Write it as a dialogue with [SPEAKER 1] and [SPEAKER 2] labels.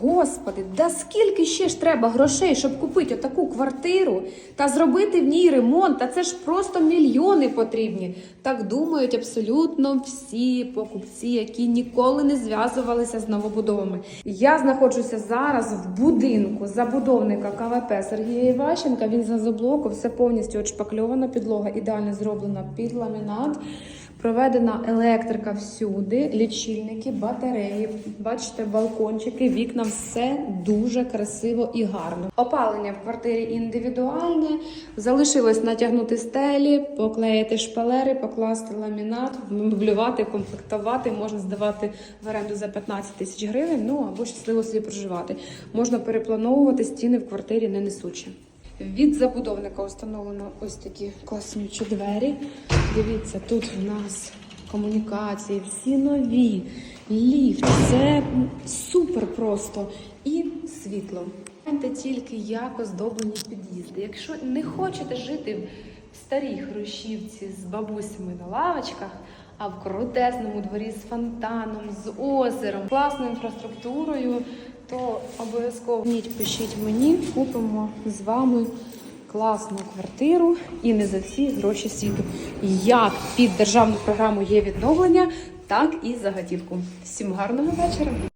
[SPEAKER 1] Господи, да скільки ще ж треба грошей, щоб купити отаку квартиру та зробити в ній ремонт? Та це ж просто мільйони потрібні. Так думають абсолютно всі покупці, які ніколи не зв'язувалися з новобудовами. Я знаходжуся зараз в будинку забудовника КВП Сергія Іващенка. Він з газоблоку, все повністю отшпакльована підлога, ідеально зроблена під ламінат. Проведена електрика всюди, лічильники, батареї. Бачите, балкончики, вікна, все дуже красиво і гарно. Опалення в квартирі індивідуальне. Залишилось натягнути стелі, поклеїти шпалери, покласти ламінат, меблювати, комплектувати. Можна здавати в оренду за 15 тисяч гривень. Ну або щасливо собі проживати. Можна переплановувати стіни в квартирі не несучі. Від забудовника встановлено ось такі класнючі двері. Дивіться, тут в нас комунікації, всі нові, ліфт, це супер просто. І світло. Тільки, як оздоблені під'їзди. Якщо не хочете жити в старій хрущівці з бабусями на лавочках, а в крутезному дворі з фонтаном, з озером, класною інфраструктурою, то обов'язково пишіть мені, купимо з вами класну квартиру і не за всі гроші світу. Як під державну програму є відновлення, так і за готівку. Всім гарного вечора!